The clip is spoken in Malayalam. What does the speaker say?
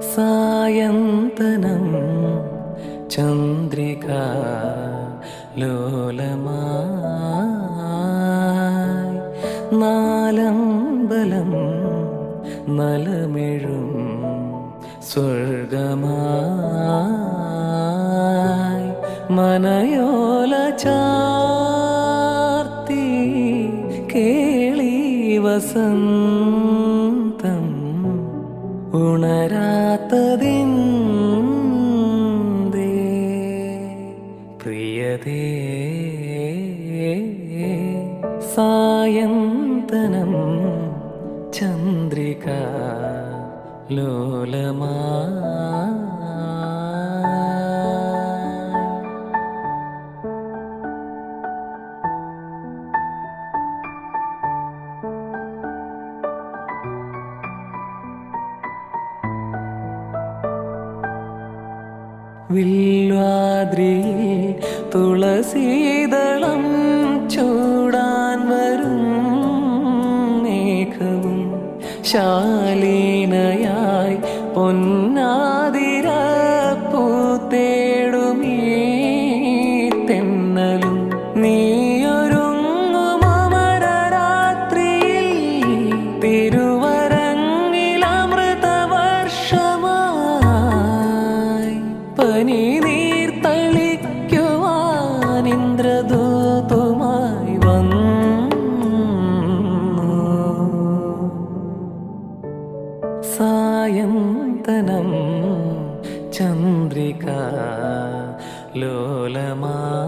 സായന്തനം. ചന്ദ്രിക ലോലമായി. നാലമ്പലം നലമിഴും സ്വർഗമായി. മനയോല ചാർത്തി കേളി വസന്തം ഉണരാത്തതിന്തേ പ്രിയതേ സായന്തനം ചന്ദ്രിക ലോലമാ വില്വാദ്രിയിൽ തുളസീതളം ചൂടാൻ വരും മേഘവും ശാലീനയായി പൊന്നാതിര പനി നീർത്തളിക്കുവാൻ ഇന്ദ്രദൂതുമായി വന്നു. സായന്തനം ചന്ദ്രിക ലോലമാ